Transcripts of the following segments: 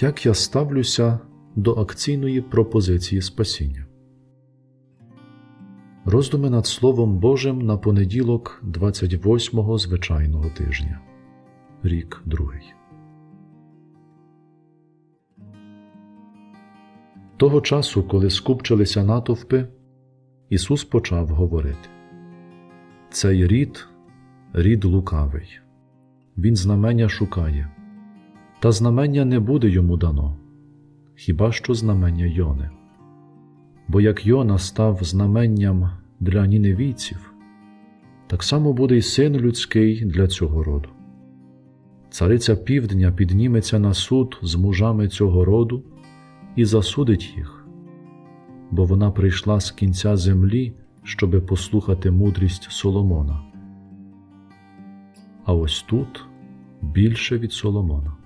Як я ставлюся до акційної пропозиції спасіння? Роздуми над Словом Божим на понеділок 28-го звичайного тижня. Рік другий. Того часу, коли скупчилися натовпи, Ісус почав говорити: Цей рід рід лукавий, він знамення шукає, та знамення не буде йому дано, хіба що знамення Йони. Бо як Йона став знаменням для ніневійців, так само буде й син людський для цього роду. Цариця півдня підніметься на суд з мужами цього роду і засудить їх, бо вона прийшла з кінця землі, щоби послухати мудрість Соломона. А ось тут більше від Соломона.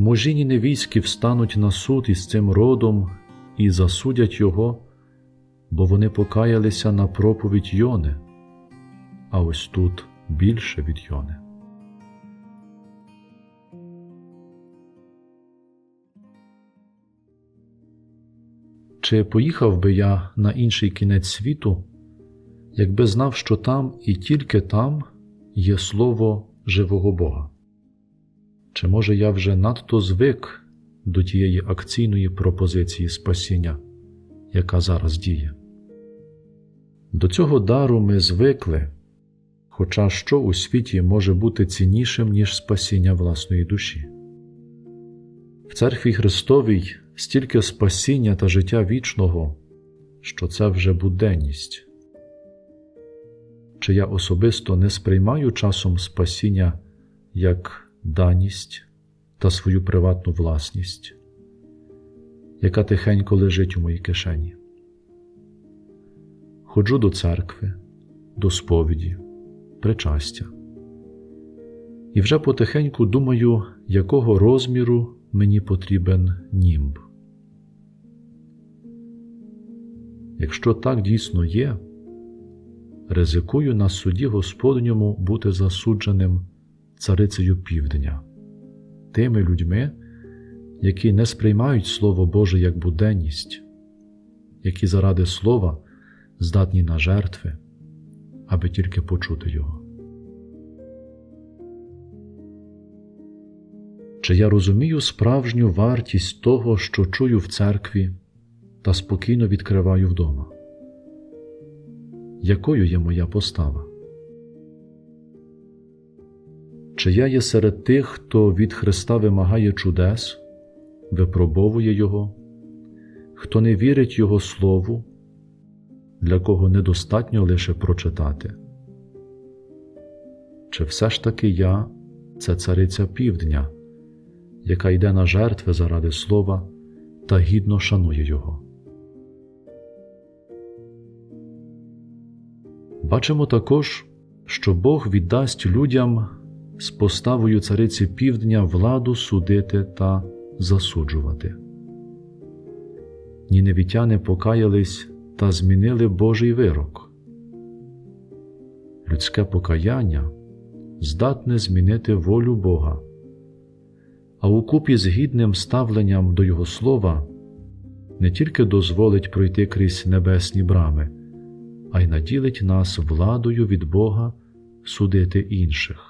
Мужі ніневійські встануть на суд із цим родом і засудять його, бо вони покаялися на проповідь Йони, а ось тут більше від Йони. Чи поїхав би я на інший кінець світу, якби знав, що там і тільки там є слово живого Бога? Чи може я вже надто звик до тієї акційної пропозиції спасіння, яка зараз діє? До цього дару ми звикли, хоча що у світі може бути ціннішим, ніж спасіння власної душі. В церкві Христовій стільки спасіння та життя вічного, що це вже буденність. Чи я особисто не сприймаю часом спасіння як даність та свою приватну власність, яка тихенько лежить у моїй кишені. Ходжу до церкви, до сповіді, причастя. І вже потихеньку думаю, якого розміру мені потрібен німб. Якщо так дійсно є, ризикую на суді Господньому бути засудженим царицею півдня, тими людьми, які не сприймають Слово Боже як буденність, які заради слова здатні на жертви, аби тільки почути Його. Чи я розумію справжню вартість того, що чую в церкві та спокійно відкриваю вдома? Якою є моя постава? Чи я є серед тих, хто від Христа вимагає чудес, випробовує Його, хто не вірить Його Слову, для кого недостатньо лише прочитати? Чи все ж таки я це цариця півдня, яка йде на жертви заради слова та гідно шанує Його? Бачимо також, що Бог віддасть людям з поставою цариці півдня владу судити та засуджувати. Ніневітяни покаялись та змінили Божий вирок. Людське покаяння здатне змінити волю Бога, а укупі з гідним ставленням до Його слова не тільки дозволить пройти крізь небесні брами, а й наділить нас владою від Бога судити інших